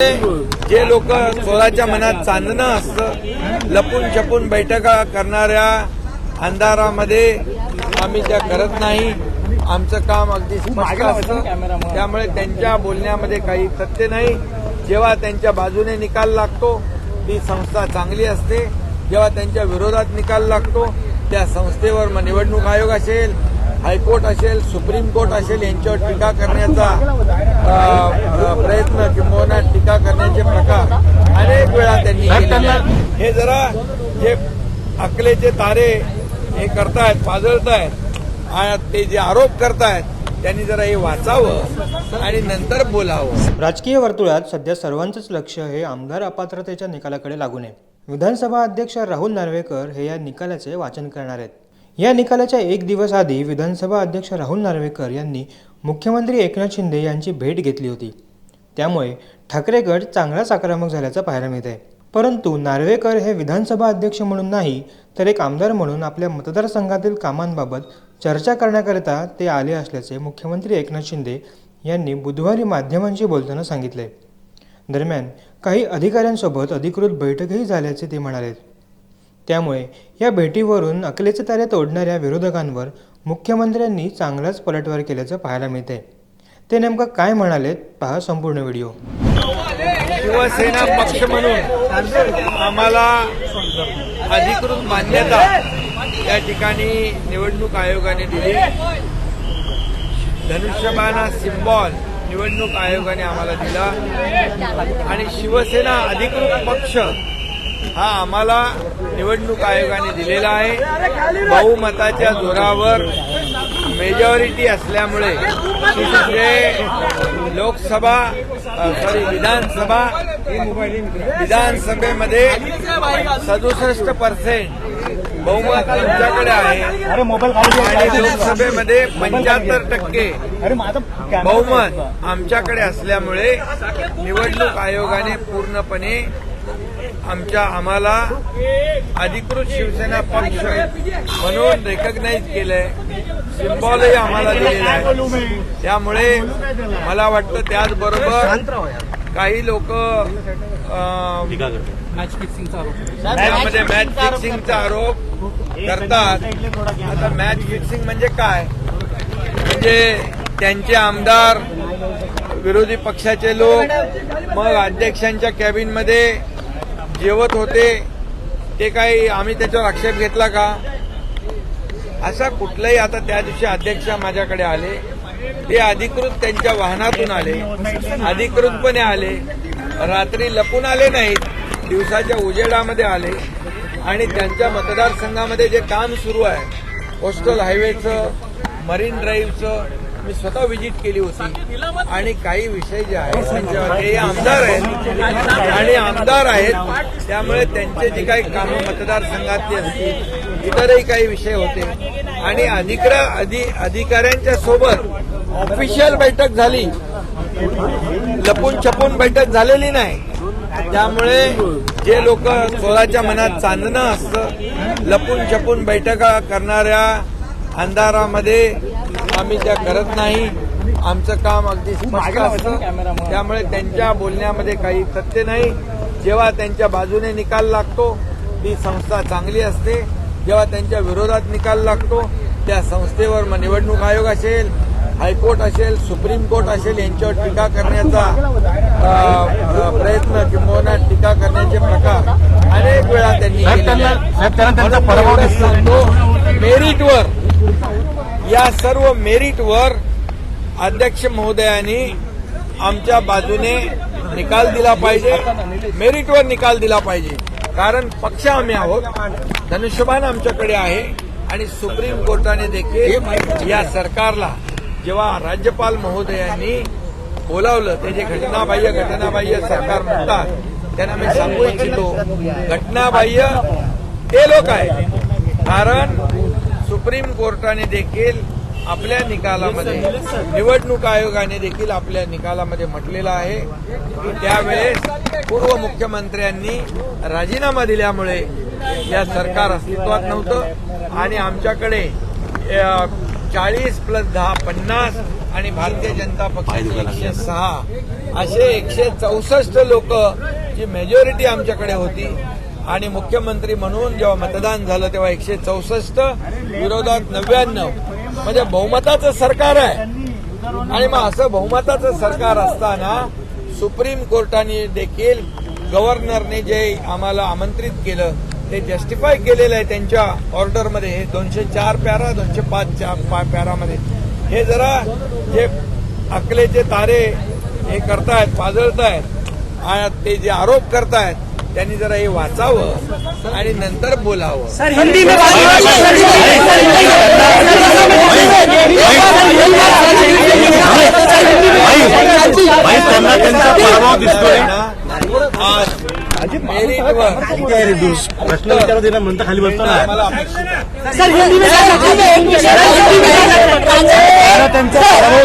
जे लोक स्वतःच्या मनात चांदणं असतं लपून छपून बैठका करणाऱ्या अंधारामध्ये आम्ही त्या करत नाही. आमचं काम अगदी स्पष्ट असतं. त्यामुळे त्यांच्या बोलण्यामध्ये काही तथ्य नाही. जेव्हा त्यांच्या बाजूने निकाल लागतो ती संस्था चांगली असते. जेव्हा त्यांच्या विरोधात निकाल लागतो त्या संस्थेवर मग निवडणूक आयोग असेल. हायकोर्ट असेल सुप्रीम कोर्ट असेल यांच्यावर टीका करण्याचा प्रयत्न किंबहुना टीका करण्याचे प्रकार अनेक वेळा त्यांनी. हे जरा जे अकलेचे तारे हे करतायत पाजळतायत ते जे आरोप करतायत त्यांनी जरा हे वाचावं आणि नंतर बोलावं. राजकीय वर्तुळात सध्या सर्वांचंच लक्ष हे आमदार अपात्रतेच्या निकालाकडे लागून आहे. विधानसभा अध्यक्ष राहुल नार्वेकर हे या निकालाचे वाचन करणार आहेत. या निकालाच्या एक दिवस आधी विधानसभा अध्यक्ष राहुल नार्वेकर यांनी मुख्यमंत्री एकनाथ शिंदे यांची भेट घेतली होती. त्यामुळे ठाकरे गट चांगलाच आक्रमक झाल्याचं पाहायला मिळत आहे परंतु नार्वेकर हे विधानसभा अध्यक्ष म्हणून नाही तर एक आमदार म्हणून आपल्या मतदारसंघातील कामांबाबत चर्चा करण्याकरिता ते आले असल्याचे मुख्यमंत्री एकनाथ शिंदे यांनी बुधवारी माध्यमांशी बोलताना सांगितले दरम्यान काही अधिकाऱ्यांसोबत अधिकृत बैठकही झाल्याचे ते म्हणाले त्यामुळे या भेटीवरून अकलेचे तारे तोडणाऱ्या विरोधकांवर मुख्यमंत्र्यांनी चांगलाच पलटवार केल्याचं पाहायला मिळते ते नेमकं काय म्हणालेत पहा संपूर्ण व्हिडिओ. शिवसेना पक्ष म्हणून आम्हाला अधिकृत मान्यता या ठिकाणी निवडणूक आयोगाने दिली. धनुष्यमाना सिम्बॉल निवडणूक आयोगाने आम्हाला दिला. आणि शिवसेना अधिकृत पक्ष हा आम्हाला निवडणूक आयोगाने दिलेला आहे. बहुमताच्या जोरावर मेजॉरिटी असल्यामुळे जे लोकसभा सॉरी विधानसभा विधानसभेमध्ये सदुसष्ट पर्सेंट बहुमत आमच्याकडे आहे. आणि लोकसभेमध्ये पंच्याहत्तर टक्के बहुमत आमच्याकडे असल्यामुळे निवडणूक आयोगाने पूर्णपणे आमच्या आम्हाला अधिकृत शिवसेना पक्ष म्हणून रेकग्नाईज केलंय. सिम्बॉलही आम्हाला दिलेला आहे. त्यामुळे मला वाटतं त्याचबरोबर काही लोक त्यामध्ये मॅच फिक्सिंगचा आरोप करतात. आता मॅच फिक्सिंग म्हणजे काय? म्हणजे त्यांचे आमदार विरोधी पक्षाचे लोक मग अध्यक्षांच्या कॅबिनमध्ये जेवत होते ते काही आम्ही त्याच्यावर आक्षेप घेतला का? असा कुठलाही आता त्या दिवशी अध्यक्ष माझ्याकडे आले. ते अधिकृत त्यांच्या वाहनातून आले. अधिकृतपणे आले. रात्री लपून आले नाहीत. दिवसाच्या उजेडामध्ये आले. आणि त्यांच्या मतदारसंघामध्ये जे काम सुरू आहे कोस्टल हायवेचं मरीन ड्राईव्हचं मी स्वतः व्हिजिट केली होती. आणि काही विषय जे आहेत त्यांच्यावर ते आमदार आहेत आणि आमदार आहेत त्यामुळे त्यांचे जे काही कामं मतदारसंघातली असतील इतरही काही विषय होते. आणि अधिकार अधि अधिकाऱ्यांच्या सोबत ऑफिशियल बैठक झाली. लपून छपून बैठक झालेली नाही. त्यामुळे जे लोक स्वतःच्या मनात चांदणं असतं लपून छपून बैठका करणाऱ्या अंधारामध्ये आम्ही त्या करत नाही आमचं काम अगदी स्पष्ट असतं. त्यामुळे त्यांच्या बोलण्यामध्ये काही तथ्य नाही. जेव्हा त्यांच्या बाजूने निकाल लागतो ती संस्था चांगली असते. जेव्हा त्यांच्या विरोधात निकाल लागतो त्या संस्थेवर मग निवडणूक आयोग असेल हायकोर्ट असेल सुप्रीम कोर्ट असेल यांच्यावर टीका करण्याचा प्रयत्न किंबहुना टीका करण्याचे प्रकार अनेक वेळा त्यांनी केलेले मेरिटवर या सर्व मेरिटवर अध्यक्ष महोदयांनी आमच्या बाजूने निकाल दिला पाहिजे मेरिटवर निकाल दिला पाहिजे. कारण पक्ष आम्ही आहोत धनुष्यबाण आमच्याकडे आहे आणि सुप्रीम कोर्टाने देखील या सरकारला जेव्हा राज्यपाल महोदयांनी बोलावलं ते जे घटनाबाह्य घटनाबाह्य सरकार म्हणतात त्यांना मी सांगू इच्छितो घटनाबाह्य ते लोक आहे कारण सुप्रीम कोर्टाने देखील आपल्या निकालामध्ये निवडणूक आयोगाने देखील आपल्या निकालामध्ये म्हटलेलं आहे. की त्यावेळेस पूर्व मुख्यमंत्र्यांनी राजीनामा दिल्यामुळे या सरकार अस्तित्वात नव्हतं. आणि आमच्याकडे चाळीस प्लस दहा पन्नास आणि भारतीय जनता पक्षाचे एकशे सहा असे एकशे चौसष्ट लोक जी मेजॉरिटी आमच्याकडे होती आणि मुख्यमंत्री म्हणून जेव्हा मतदान झालं तेव्हा एकशे चौसष्ट विरोधात नव्याण्णव. म्हणजे बहुमताचं सरकार आहे. आणि मग असं बहुमताचं सरकार असताना सुप्रीम कोर्टाने देखील गव्हर्नरने जे आम्हाला आमंत्रित केलं ते जस्टिफाय केलेलं आहे त्यांच्या ऑर्डरमध्ये. हे दोनशे चार पॅरा दोनशे पाच चार पॅरामध्ये हे जरा जे अकलेचे तारे हे करतायत पाजळतायत. आ- ते जे आरोप करतायत त्यांनी जरा हे वाचावं आणि नंतर बोलावं भाई त्यांना त्यांचा पराभव दिसतोय आज मेरिटवर प्रश्न विचारू दिला म्हणता खाली बसतो ना आहे. सर हिंदी में सर हिंदी में हिंदी में त्यांचा पराभव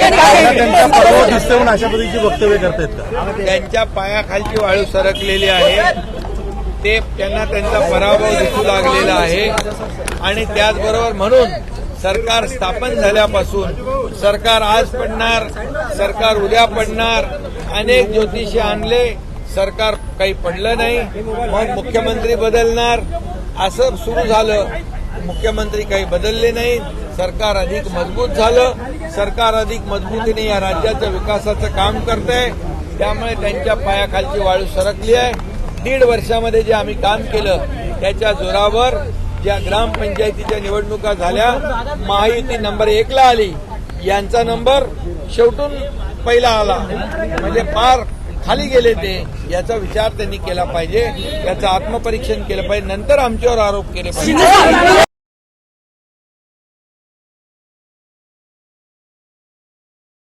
त्यांचा म्हणून अशा पद्धतीची वक्तव्य करतायत का? त्यांच्या पायाखालची वाळू सरकलेली आहे. ते त्यांना त्यांचा पराभव दिसू लागलेला आहे. आणि त्याचबरोबर म्हणून सरकार स्थापन झाल्यापासून सरकार आज पडणार सरकार उद्या पडणार अनेक ज्योतिषी आणले सरकार काही पडलं नाही. मग मुख्यमंत्री बदलणार असं सुरू झालं. मुख्यमंत्री काही बदलले नाही. सरकार अधिक मजबूत झालं. सरकार अधिक मजबूतीने या राज्याच्या विकासाचं काम करत आहे त्यामुळे त्यांच्या पायाखालची वाळू सरकली आहे. दीड वर्षामध्ये जे आम्ही काम केलं त्याच्या जोरावर ज्या ग्रामपंचायतीच्या निवडणुका झाल्या महायुती नंबर एकला आली. यांचा नंबर शेवटून पहिला आला. म्हणजे फार खाली गेले ते. याचा विचार त्यांनी केला पाहिजे. याचं आत्मपरीक्षण केलं पाहिजे. नंतर आमच्यावर आरोप केले पाहिजे.